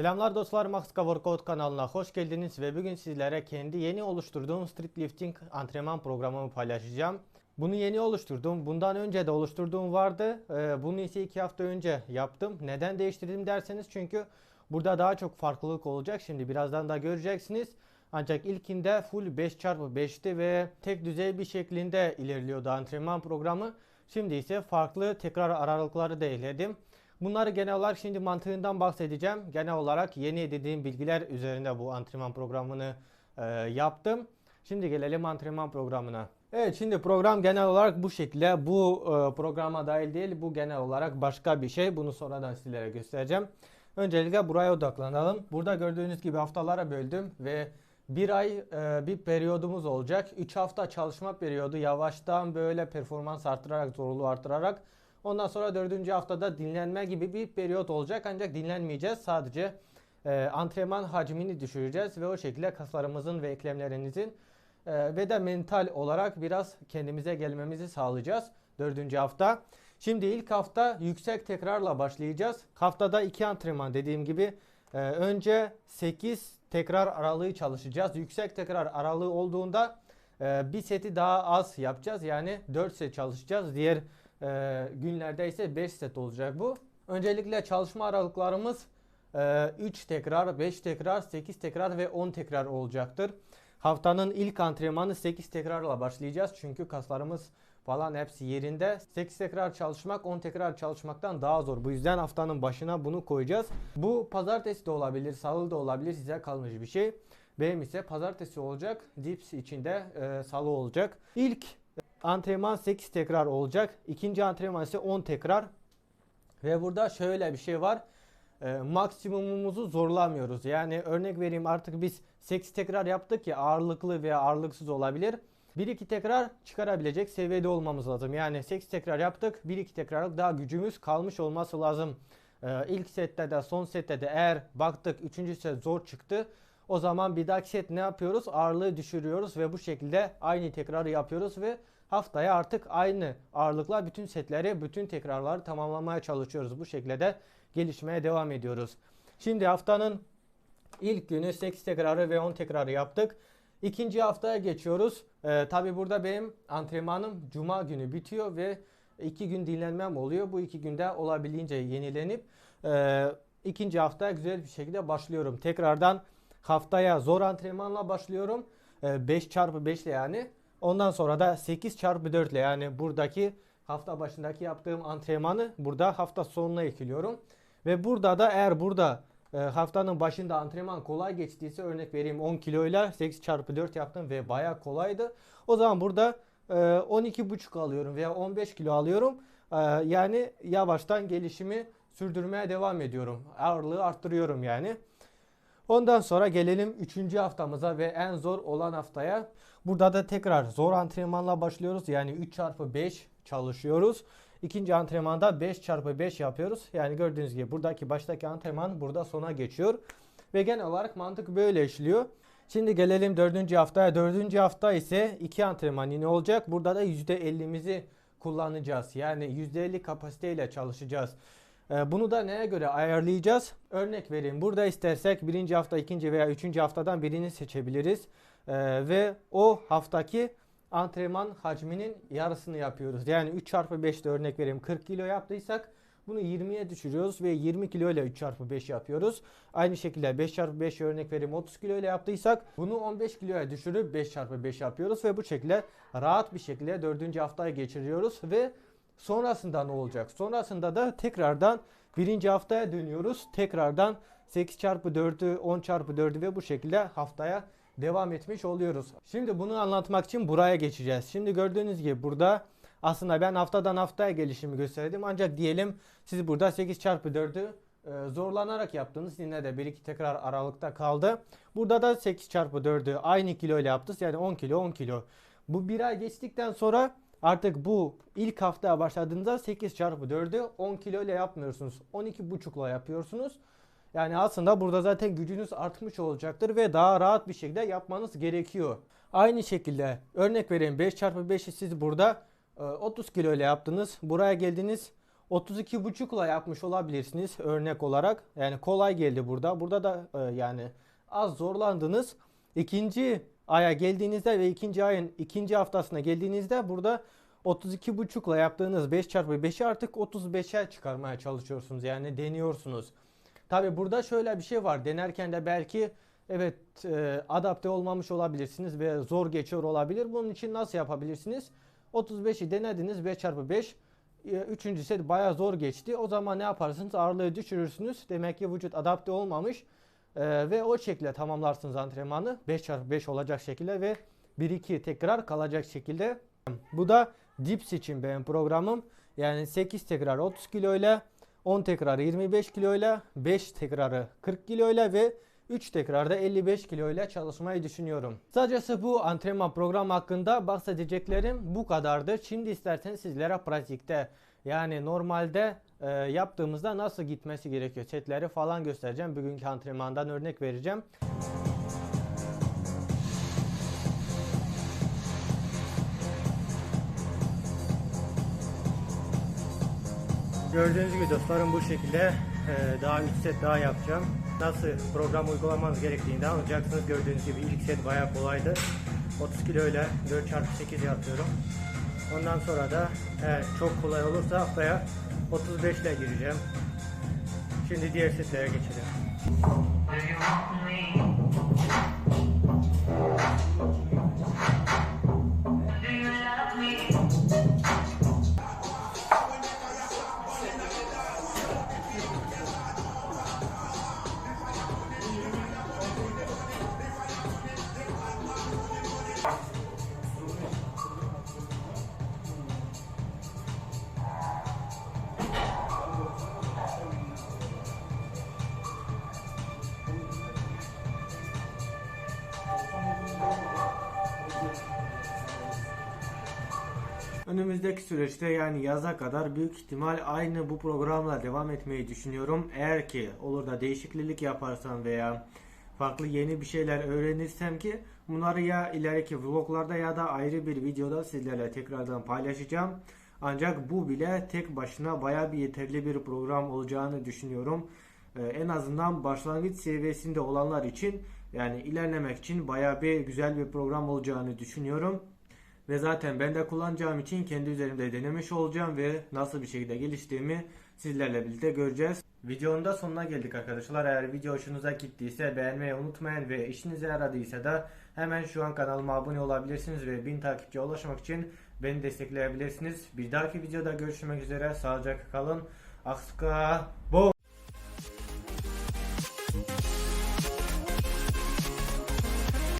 Selamlar dostlar Maxka Workout kanalına hoş geldiniz ve bugün sizlere kendi yeni oluşturduğum street lifting antrenman programımı paylaşacağım. Bunu yeni oluşturdum. Bundan önce de oluşturduğum vardı. Ee, bunu ise iki hafta önce yaptım. Neden değiştirdim derseniz çünkü burada daha çok farklılık olacak. Şimdi birazdan da göreceksiniz. Ancak ilkinde full 5x5'ti ve tek düzey bir şeklinde ilerliyordu antrenman programı. Şimdi ise farklı tekrar aralıkları da ekledim. Bunları genel olarak şimdi mantığından bahsedeceğim. Genel olarak yeni edindiğim bilgiler üzerinde bu antrenman programını e, yaptım. Şimdi gelelim antrenman programına. Evet şimdi program genel olarak bu şekilde. Bu e, programa dahil değil. Bu genel olarak başka bir şey. Bunu sonradan sizlere göstereceğim. Öncelikle buraya odaklanalım. Burada gördüğünüz gibi haftalara böldüm ve bir ay e, bir periyodumuz olacak. 3 hafta çalışma periyodu yavaştan böyle performans arttırarak, zorluğu arttırarak Ondan sonra dördüncü haftada dinlenme gibi bir periyot olacak. Ancak dinlenmeyeceğiz. Sadece e, antrenman hacmini düşüreceğiz ve o şekilde kaslarımızın ve eklemlerimizin e, ve de mental olarak biraz kendimize gelmemizi sağlayacağız. Dördüncü hafta. Şimdi ilk hafta yüksek tekrarla başlayacağız. Haftada iki antrenman dediğim gibi. E, önce 8 tekrar aralığı çalışacağız. Yüksek tekrar aralığı olduğunda e, bir seti daha az yapacağız. Yani 4 set çalışacağız. Diğer e, günlerde ise 5 set olacak bu. Öncelikle çalışma aralıklarımız e, 3 tekrar, 5 tekrar, 8 tekrar ve 10 tekrar olacaktır. Haftanın ilk antrenmanı 8 tekrarla başlayacağız. Çünkü kaslarımız falan hepsi yerinde. 8 tekrar çalışmak 10 tekrar çalışmaktan daha zor. Bu yüzden haftanın başına bunu koyacağız. Bu pazartesi de olabilir, salı da olabilir. Size kalmış bir şey. Benim ise pazartesi olacak. Dips içinde e, salı olacak. İlk antrenman 8 tekrar olacak. İkinci antrenman ise 10 tekrar. Ve burada şöyle bir şey var. E, maksimumumuzu zorlamıyoruz. Yani örnek vereyim artık biz 8 tekrar yaptık ya ağırlıklı veya ağırlıksız olabilir. 1-2 tekrar çıkarabilecek seviyede olmamız lazım. Yani 8 tekrar yaptık. 1-2 tekrarlık daha gücümüz kalmış olması lazım. Ee, ilk sette de son sette de eğer baktık 3. set zor çıktı. O zaman bir dahaki set ne yapıyoruz? Ağırlığı düşürüyoruz ve bu şekilde aynı tekrarı yapıyoruz ve haftaya artık aynı ağırlıkla bütün setleri, bütün tekrarları tamamlamaya çalışıyoruz. Bu şekilde de gelişmeye devam ediyoruz. Şimdi haftanın ilk günü 8 tekrarı ve 10 tekrarı yaptık. İkinci haftaya geçiyoruz. Ee, Tabi burada benim antrenmanım cuma günü bitiyor ve iki gün dinlenmem oluyor. Bu iki günde olabildiğince yenilenip e, ikinci haftaya güzel bir şekilde başlıyorum. Tekrardan haftaya zor antrenmanla başlıyorum. E, 5 çarpı 5 ile yani. Ondan sonra da 8 çarpı 4 ile yani buradaki hafta başındaki yaptığım antrenmanı burada hafta sonuna ekliyorum. Ve burada da eğer burada e, haftanın başında antrenman kolay geçtiyse örnek vereyim 10 kiloyla 8 çarpı 4 yaptım ve baya kolaydı. O zaman burada e, 12,5 alıyorum veya 15 kilo alıyorum. E, yani yavaştan gelişimi sürdürmeye devam ediyorum. Ağırlığı arttırıyorum yani. Ondan sonra gelelim 3. haftamıza ve en zor olan haftaya. Burada da tekrar zor antrenmanla başlıyoruz. Yani 3 çarpı 5 çalışıyoruz. İkinci antrenmanda 5 çarpı 5 yapıyoruz. Yani gördüğünüz gibi buradaki baştaki antrenman burada sona geçiyor. Ve genel olarak mantık böyle işliyor. Şimdi gelelim dördüncü haftaya. Dördüncü hafta ise iki antrenman yine olacak. Burada da %50'mizi kullanacağız. Yani %50 kapasiteyle çalışacağız. Ee, bunu da neye göre ayarlayacağız? Örnek vereyim. Burada istersek birinci hafta, ikinci veya üçüncü haftadan birini seçebiliriz. Ee, ve o haftaki antrenman hacminin yarısını yapıyoruz. Yani 3 çarpı 5'te örnek vereyim 40 kilo yaptıysak bunu 20'ye düşürüyoruz ve 20 kilo ile 3 çarpı 5 yapıyoruz. Aynı şekilde 5 çarpı 5 örnek vereyim 30 kilo ile yaptıysak bunu 15 kiloya düşürüp 5 çarpı 5 yapıyoruz ve bu şekilde rahat bir şekilde 4. haftaya geçiriyoruz ve sonrasında ne olacak? Sonrasında da tekrardan birinci haftaya dönüyoruz. Tekrardan 8 çarpı 4'ü 10 çarpı 4'ü ve bu şekilde haftaya devam etmiş oluyoruz. Şimdi bunu anlatmak için buraya geçeceğiz. Şimdi gördüğünüz gibi burada aslında ben haftadan haftaya gelişimi gösterdim. Ancak diyelim siz burada 8 çarpı 4'ü e, zorlanarak yaptınız. Yine de 1-2 tekrar aralıkta kaldı. Burada da 8 çarpı 4'ü aynı kilo ile yaptınız. Yani 10 kilo 10 kilo. Bu bir ay geçtikten sonra artık bu ilk haftaya başladığınızda 8 çarpı 4'ü 10 kilo ile yapmıyorsunuz. 12,5 ile yapıyorsunuz. Yani aslında burada zaten gücünüz artmış olacaktır ve daha rahat bir şekilde yapmanız gerekiyor. Aynı şekilde örnek vereyim 5 çarpı 5'i siz burada 30 e, kilo ile yaptınız. Buraya geldiniz 32,5 ile yapmış olabilirsiniz örnek olarak. Yani kolay geldi burada. Burada da e, yani az zorlandınız. İkinci aya geldiğinizde ve ikinci ayın ikinci haftasına geldiğinizde burada 32,5 ile yaptığınız 5 çarpı 5'i artık 35'e çıkarmaya çalışıyorsunuz. Yani deniyorsunuz. Tabi burada şöyle bir şey var. Denerken de belki evet e, adapte olmamış olabilirsiniz ve zor geçiyor olabilir. Bunun için nasıl yapabilirsiniz? 35'i denediniz 5 çarpı 5. E, Üçüncü set bayağı zor geçti. O zaman ne yaparsınız? Ağırlığı düşürürsünüz. Demek ki vücut adapte olmamış. E, ve o şekilde tamamlarsınız antrenmanı. 5 çarpı 5 olacak şekilde ve 1-2 tekrar kalacak şekilde. Bu da dips için benim programım. Yani 8 tekrar 30 kilo ile 10 tekrarı 25 kilo ile 5 tekrarı 40 kilo ile ve 3 tekrarda 55 kilo ile çalışmayı düşünüyorum. Kısacası bu antrenman programı hakkında bahsedeceklerim bu kadardı. Şimdi isterseniz sizlere pratikte yani normalde e, yaptığımızda nasıl gitmesi gerekiyor setleri falan göstereceğim. Bugünkü antrenmandan örnek vereceğim. Gördüğünüz gibi dostlarım bu şekilde e, daha 3 set daha yapacağım. Nasıl program uygulamanız gerektiğini anlayacaksınız. Gördüğünüz gibi ilk set bayağı kolaydı. 30 kilo ile 4x8 yapıyorum. Ondan sonra da eğer çok kolay olursa haftaya 35 ile gireceğim. Şimdi diğer setlere geçelim. Önümüzdeki süreçte yani yaza kadar büyük ihtimal aynı bu programla devam etmeyi düşünüyorum. Eğer ki olur da değişiklik yaparsam veya farklı yeni bir şeyler öğrenirsem ki bunları ya ileriki vloglarda ya da ayrı bir videoda sizlerle tekrardan paylaşacağım. Ancak bu bile tek başına baya bir yeterli bir program olacağını düşünüyorum. Ee, en azından başlangıç seviyesinde olanlar için yani ilerlemek için baya bir güzel bir program olacağını düşünüyorum. Ve zaten ben de kullanacağım için kendi üzerimde denemiş olacağım ve nasıl bir şekilde geliştiğimi sizlerle birlikte göreceğiz. Videonun da sonuna geldik arkadaşlar. Eğer video hoşunuza gittiyse beğenmeyi unutmayın ve işinize yaradıysa da hemen şu an kanalıma abone olabilirsiniz ve 1000 takipçiye ulaşmak için beni destekleyebilirsiniz. Bir dahaki videoda görüşmek üzere. Sağlıcakla kalın. Akska. Bo